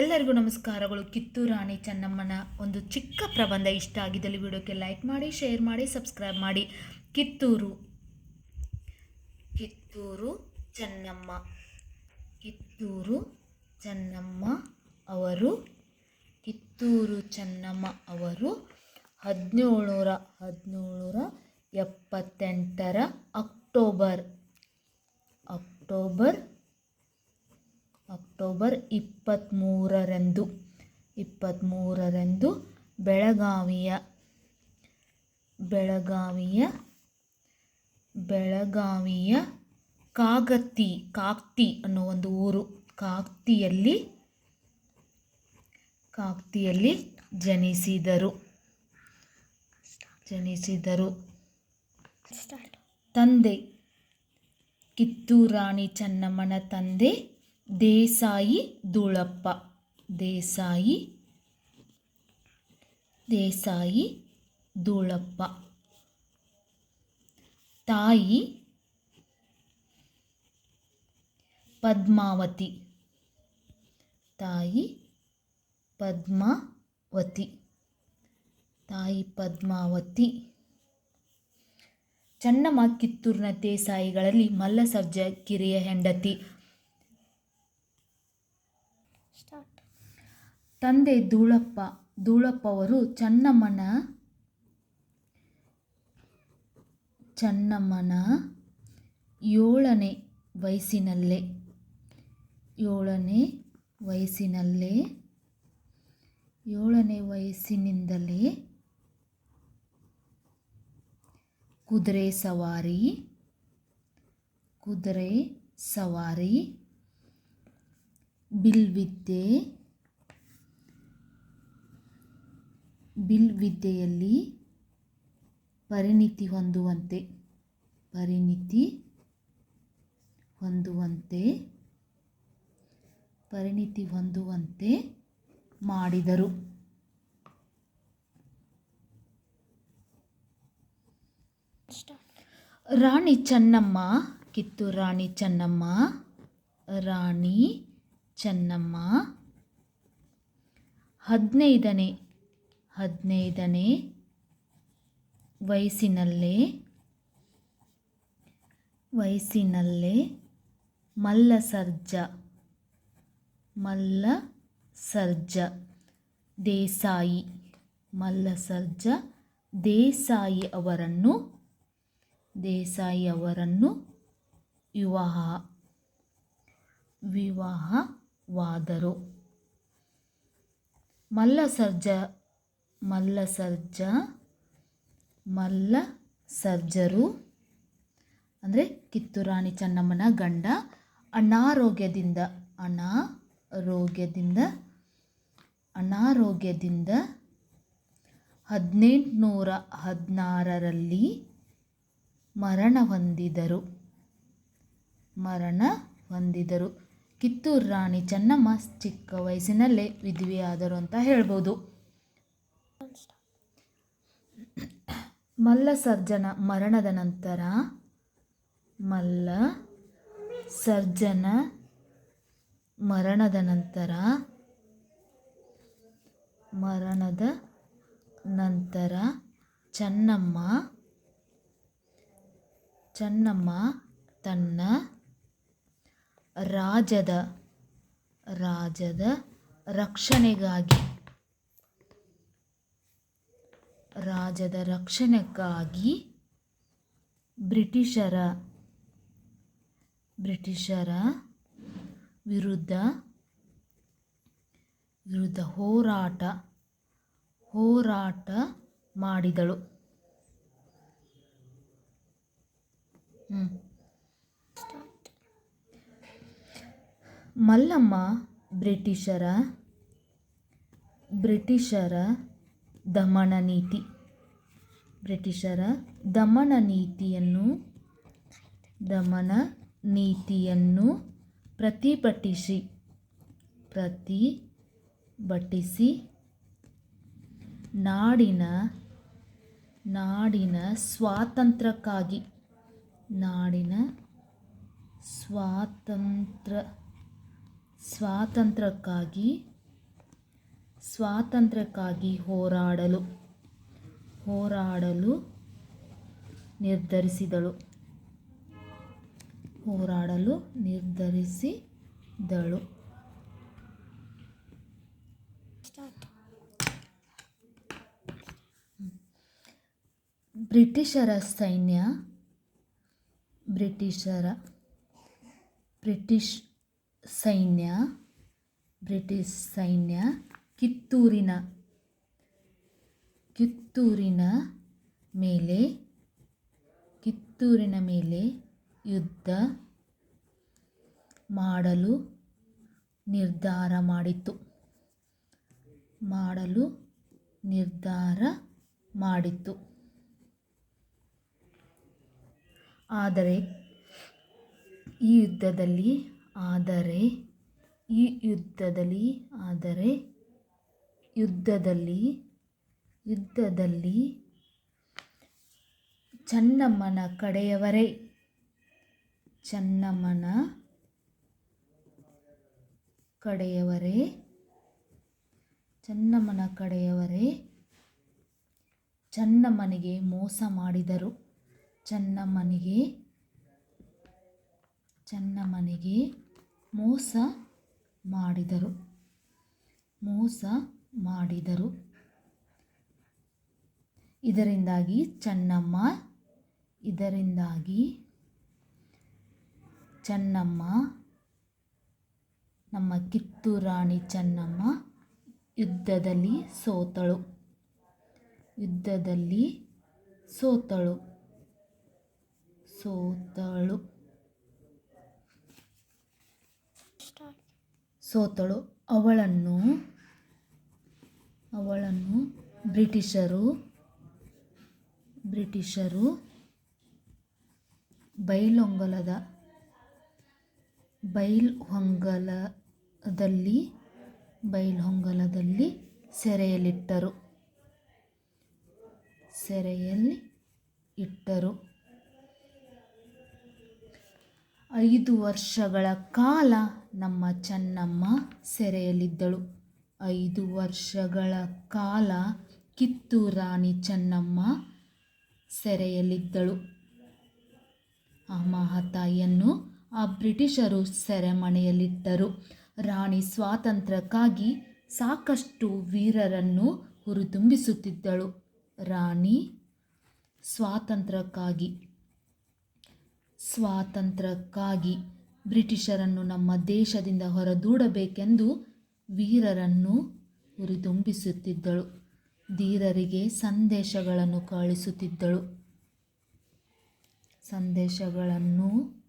ಎಲ್ಲರಿಗೂ ನಮಸ್ಕಾರಗಳು. ಕಿತ್ತೂರು ರಾಣಿ ಚೆನ್ನಮ್ಮನ ಒಂದು ಚಿಕ್ಕ ಪ್ರಬಂಧ ಇಷ್ಟ ಆಗಿದ್ದಲ್ಲಿ ವಿಡಿಯೋಕ್ಕೆ ಲೈಕ್ ಮಾಡಿ, ಶೇರ್ ಮಾಡಿ, ಸಬ್ಸ್ಕ್ರೈಬ್ ಮಾಡಿ. ಕಿತ್ತೂರು. ಕಿತ್ತೂರು ಚೆನ್ನಮ್ಮ. ಕಿತ್ತೂರು ಚೆನ್ನಮ್ಮ ಅವರು, ಕಿತ್ತೂರು ಚೆನ್ನಮ್ಮ ಅವರು ಹದಿನೇಳುನೂರ ಹದಿನೇಳುನೂರ ಎಪ್ಪತ್ತೆಂಟರ ಅಕ್ಟೋಬರ್ ಅಕ್ಟೋಬರ್ ಅಕ್ಟೋಬರ್ ಇಪ್ಪತ್ತ್ಮೂರರಂದು ಇಪ್ಪತ್ತ್ಮೂರರಂದು ಬೆಳಗಾವಿಯ ಬೆಳಗಾವಿಯ ಬೆಳಗಾವಿಯ ಕಾಗತಿ ಕಾಕ್ತಿ ಅನ್ನೋ ಒಂದು ಊರು. ಕಾಕ್ತಿಯಲ್ಲಿ ಕಾಕ್ತಿಯಲ್ಲಿ ಜನಿಸಿದರು. ಜನಿಸಿದರು. ತಂದೆ ಕಿತ್ತೂರಾಣಿ ಚೆನ್ನಮ್ಮನ ತಂದೆ ದೇಸಾಯಿ ದುಳಪ್ಪ. ದೇಸಾಯಿ ದೇಸಾಯಿ ದುಳಪ್ಪ. ತಾಯಿ, ಪದ್ಮಾವತಿ. ತಾಯಿ ಪದ್ಮಾವತಿ. ತಾಯಿ, ಪದ್ಮಾವತಿ. ಚನ್ನಮ್ಮ ಕಿತ್ತೂರಿನ ದೇಸಾಯಿಗಳಲ್ಲಿ ಮಲ್ಲಸಜ್ಜ ಕಿರಿಯ ಹೆಂಡತಿ. ತಂದೆ ಧೂಳಪ್ಪ ಧೂಳಪ್ಪ ಅವರು ಚನ್ನಮ್ಮನ ಚನ್ನಮ್ಮನ ಏಳನೇ ವಯಸ್ಸಿನಲ್ಲೇ ಏಳನೇ ವಯಸ್ಸಿನಲ್ಲೇ, ಏಳನೇ ವಯಸ್ಸಿನಿಂದಲೇ ಕುದುರೆ ಸವಾರಿ ಕುದುರೆ ಸವಾರಿ ಬಿಲ್ವಿದ್ಯೆ ಬಿಲ್ವಿದ್ಯೆಯಲ್ಲಿ ಪರಿಣಿತಿ ಹೊಂದುವಂತೆ ಪರಿಣಿತಿ ಹೊಂದುವಂತೆ ಪರಿಣಿತಿ ಹೊಂದುವಂತೆ ಮಾಡಿದರು. ರಾಣಿ ಚೆನ್ನಮ್ಮ, ಕಿತ್ತೂರು ರಾಣಿ ಚೆನ್ನಮ್ಮ, ರಾಣಿ ಚೆನ್ನಮ್ಮ. ಹದಿನೈದನೇ ಹದಿನೈದನೇ ವಯಸ್ಸಿನಲ್ಲೇ ವಯಸ್ಸಿನಲ್ಲೇ ಮಲ್ಲ ಸರ್ಜ ಮಲ್ಲ ಸರ್ಜ ದೇಸಾಯಿ ಮಲ್ಲ ಸರ್ಜ ದೇಸಾಯಿ ಅವರನ್ನು ದೇಸಾಯಿ ಅವರನ್ನು ವಿವಾಹ ವಿವಾಹ ವಿವಾಹವಾದರು ಮಲ್ಲಸರ್ಜ ಮಲ್ಲ ಸರ್ಜರು ಅಂದರೆ ಕಿತ್ತೂರಾಣಿ ಚೆನ್ನಮ್ಮನ ಗಂಡ ಅನಾರೋಗ್ಯದಿಂದ ಅನಾರೋಗ್ಯದಿಂದ ಅನಾರೋಗ್ಯದಿಂದ ಹದಿನೆಂಟುನೂರ ಹದಿನಾರರಲ್ಲಿ ಮರಣ ಹೊಂದಿದರು. ಮರಣ ಹೊಂದಿದರು. ಕಿತ್ತೂರು ರಾಣಿ ಚೆನ್ನಮ್ಮ ಚಿಕ್ಕ ವಯಸ್ಸಿನಲ್ಲೇ ವಿಧವೆಯಾದರು ಅಂತ ಹೇಳ್ಬೋದು. ಮಲ್ಲ ಸರ್ಜನ ಮರಣದ ನಂತರ ಮಲ್ಲ ಸರ್ಜನ ಮರಣದ ನಂತರ ಮರಣದ ನಂತರ ಚೆನ್ನಮ್ಮ ಚೆನ್ನಮ್ಮ ತನ್ನ ರಾಜದ ರಾಜದ ರಕ್ಷಣೆಗಾಗಿ ರಾಜದ ರಕ್ಷಣೆಗಾಗಿ ಬ್ರಿಟಿಷರ ಬ್ರಿಟಿಷರ ವಿರುದ್ಧ ವಿರುದ್ಧ ಹೋರಾಟ ಹೋರಾಟ ಮಾಡಿದಳು. ಮಲ್ಲಮ್ಮ, ಬ್ರಿಟಿಷರ ಬ್ರಿಟಿಷರ ದಮನ ನೀತಿ. ಬ್ರಿಟಿಷರ ದಮನ ನೀತಿಯನ್ನು ದಮನ ನೀತಿಯನ್ನು ಪ್ರತಿಭಟಿಸಿ ಪ್ರತಿಭಟಿಸಿ ನಾಡಿನ ನಾಡಿನ ಸ್ವಾತಂತ್ರ್ಯಕ್ಕಾಗಿ, ನಾಡಿನ ಸ್ವಾತಂತ್ರ್ಯ ಸ್ವಾತಂತ್ರ್ಯಕ್ಕಾಗಿ ಸ್ವಾತಂತ್ರ್ಯಕ್ಕಾಗಿ ಹೋರಾಡಲು ಹೋರಾಡಲು ನಿರ್ಧರಿಸಿದಳು. ಹೋರಾಡಲು ನಿರ್ಧರಿಸಿದಳು. ಬ್ರಿಟಿಷರ ಸೈನ್ಯ ಬ್ರಿಟಿಷರ ಬ್ರಿಟಿಷ್ ಸೈನ್ಯ, ಬ್ರಿಟಿಷ್ ಸೈನ್ಯ, ಕಿತ್ತೂರಿನ ಕಿತ್ತೂರಿನ ಮೇಲೆ ಕಿತ್ತೂರಿನ ಮೇಲೆ ಯುದ್ಧ ಮಾಡಲು ನಿರ್ಧಾರ ಮಾಡಿತು ಮಾಡಲು ನಿರ್ಧಾರ ಮಾಡಿತು ಆದರೆ ಈ ಯುದ್ಧದಲ್ಲಿ ಆದರೆ, ಈ ಯುದ್ಧದಲ್ಲಿ, ಆದರೆ, ಯುದ್ಧದಲ್ಲಿ ಯುದ್ಧದಲ್ಲಿ ಚನ್ನಮ್ಮನ ಕಡೆಯವರೇ. ಚನ್ನಮ್ಮನ ಕಡೆಯವರೇ. ಚನ್ನಮ್ಮನ ಕಡೆಯವರೇ. ಚನ್ನಮ್ಮನಿಗೆ ಮೋಸ ಮಾಡಿದರು. ಚನ್ನಮ್ಮನಿಗೆ, ಚೆನ್ನಮ್ಮನಿಗೆ ಮೋಸ ಮಾಡಿದರು. ಮೋಸ ಮಾಡಿದರು. ಇದರಿಂದಾಗಿ ಚೆನ್ನಮ್ಮ ಇದರಿಂದಾಗಿ ಚೆನ್ನಮ್ಮ, ನಮ್ಮ ಕಿತ್ತೂರು ರಾಣಿ ಚೆನ್ನಮ್ಮ ಯುದ್ಧದಲ್ಲಿ ಸೋತಳು. ಯುದ್ಧದಲ್ಲಿ ಸೋತಳು. ಸೋತಳು. ಸೋತಳು. ಅವಳನ್ನು ಅವಳನ್ನು ಬ್ರಿಟಿಷರು ಬ್ರಿಟಿಷರು ಬೈಲೊಂಗಲದ ಬೈಲ್ಹೊಂಗಲದಲ್ಲಿ ಬೈಲ್ಹೊಂಗಲದಲ್ಲಿ ಸೆರೆಯಲ್ಲಿಟ್ಟರು. ಸೆರೆಯಲ್ಲಿ ಇಟ್ಟರು ಐದು ವರ್ಷಗಳ ಕಾಲ ನಮ್ಮ ಚೆನ್ನಮ್ಮ ಸೆರೆಯಲ್ಲಿದ್ದಳು. ಐದು ವರ್ಷಗಳ ಕಾಲ ಕಿತ್ತೂರು ರಾಣಿ ಚೆನ್ನಮ್ಮ ಸೆರೆಯಲ್ಲಿದ್ದಳು. ಆ ಮಹಾತಾಯಿಯನ್ನು ಆ ಬ್ರಿಟಿಷರು ಸೆರೆಮನೆಯಲ್ಲಿಟ್ಟರು. ರಾಣಿ ಸ್ವಾತಂತ್ರ್ಯಕ್ಕಾಗಿ ಸಾಕಷ್ಟು ವೀರರನ್ನು ಹುರಿದುಂಬಿಸುತ್ತಿದ್ದಳು. ರಾಣಿ ಸ್ವಾತಂತ್ರ್ಯಕ್ಕಾಗಿ ಸ್ವಾತಂತ್ರ್ಯಕ್ಕಾಗಿ ಬ್ರಿಟಿಷರನ್ನು ನಮ್ಮ ದೇಶದಿಂದ ಹೊರದೂಡಬೇಕೆಂದು ವೀರರನ್ನು ಹುರಿದುಂಬಿಸುತ್ತಿದ್ದಳು. ಧೀರರಿಗೆ ಸಂದೇಶಗಳನ್ನು ಕಳಿಸುತ್ತಿದ್ದಳು ಸಂದೇಶಗಳನ್ನು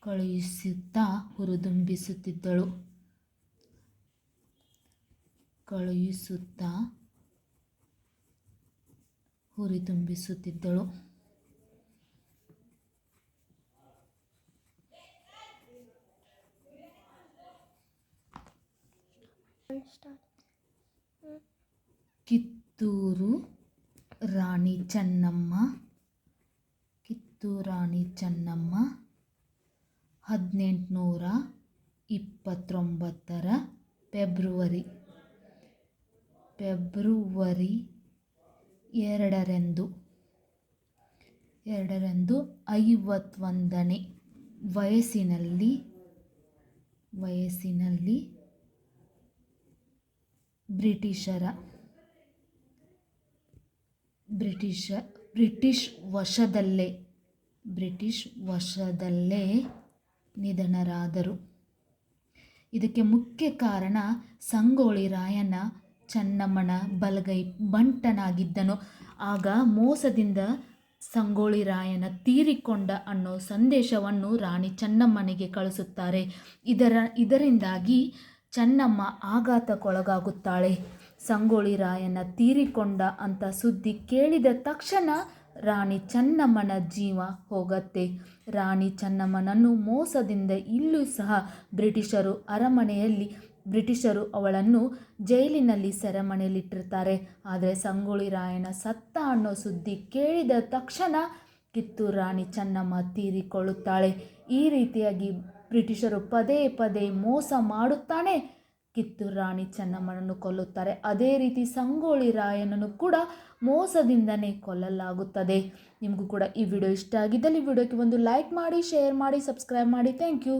ಕಳುಹಿಸುತ್ತಾ ಹುರಿದುಂಬಿಸುತ್ತಿದ್ದಳು. ಕಳುಹಿಸುತ್ತಾ ಹುರಿದುಂಬಿಸುತ್ತಿದ್ದಳು. ಕಿತ್ತೂರು ರಾಣಿ ಚೆನ್ನಮ್ಮ, ಕಿತ್ತೂರು ರಾಣಿ ಚೆನ್ನಮ್ಮ, ಹದಿನೆಂಟುನೂರ ಇಪ್ಪತ್ತೊಂಬತ್ತರ ಫೆಬ್ರವರಿ. ಫೆಬ್ರವರಿ ಎರಡರಂದು ಎರಡರಂದು ಐವತ್ತೊಂದನೇ ವಯಸ್ಸಿನಲ್ಲಿ ವಯಸ್ಸಿನಲ್ಲಿ ಬ್ರಿಟಿಷರ, ಬ್ರಿಟಿಷ, ಬ್ರಿಟಿಷ್ ವಶದಲ್ಲೇ ಬ್ರಿಟಿಷ್ ವಶದಲ್ಲೇ ನಿಧನರಾದರು. ಇದಕ್ಕೆ ಮುಖ್ಯ ಕಾರಣ ಸಂಗೋಳಿ ರಾಯನ ಚನ್ನಮ್ಮನ ಬಲಗೈ ಬಂಟನಾಗಿದ್ದನು. ಆಗ ಮೋಸದಿಂದ ಸಂಗೋಳಿ ರಾಯನ ತೀರಿಕೊಂಡ ಅನ್ನೋ ಸಂದೇಶವನ್ನು ರಾಣಿ ಚೆನ್ನಮ್ಮನಿಗೆ ಕಳಿಸುತ್ತಾರೆ. ಇದರ, ಇದರಿಂದಾಗಿ ಚೆನ್ನಮ್ಮ ಆಘಾತಕ್ಕೊಳಗಾಗುತ್ತಾಳೆ. ಸಂಗೊಳ್ಳಿ ರಾಯನ ತೀರಿಕೊಂಡ ಅಂತ ಸುದ್ದಿ ಕೇಳಿದ ತಕ್ಷಣ ರಾಣಿ ಚೆನ್ನಮ್ಮನ ಜೀವ ಹೋಗತ್ತೆ. ರಾಣಿ ಚೆನ್ನಮ್ಮನನ್ನು ಮೋಸದಿಂದ ಇಲ್ಲೂ ಸಹ ಬ್ರಿಟಿಷರು ಅರಮನೆಯಲ್ಲಿ, ಬ್ರಿಟಿಷರು ಅವಳನ್ನು ಜೈಲಿನಲ್ಲಿ ಸೆರೆಮನೆಯಲ್ಲಿಟ್ಟಿರ್ತಾರೆ. ಆದರೆ ಸಂಗೊಳ್ಳಿ ರಾಯನ ಸತ್ತ ಅನ್ನೋ ಸುದ್ದಿ ಕೇಳಿದ ತಕ್ಷಣ ಕಿತ್ತೂರು ರಾಣಿ ಚೆನ್ನಮ್ಮ ತೀರಿಕೊಳ್ಳುತ್ತಾಳೆ. ಈ ರೀತಿಯಾಗಿ ಬ್ರಿಟಿಷರು ಪದೇ ಪದೇ ಮೋಸ ಮಾಡುತ್ತಾನೆ. ಕಿತ್ತೂರು ರಾಣಿ ಚೆನ್ನಮ್ಮನನ್ನು ಕೊಲ್ಲುತ್ತಾರೆ. ಅದೇ ರೀತಿ ಸಂಗೋಳಿ ರಾಯನನ್ನು ಕೂಡ ಮೋಸದಿಂದನೇ ಕೊಲ್ಲಲಾಗುತ್ತದೆ. ನಿಮಗೂ ಕೂಡ ಈ ವಿಡಿಯೋ ಇಷ್ಟ ಆಗಿದ್ದಲ್ಲಿ ವಿಡಿಯೋಕ್ಕೆ ಒಂದು ಲೈಕ್ ಮಾಡಿ, ಶೇರ್ ಮಾಡಿ, ಸಬ್ಸ್ಕ್ರೈಬ್ ಮಾಡಿ. Thank you.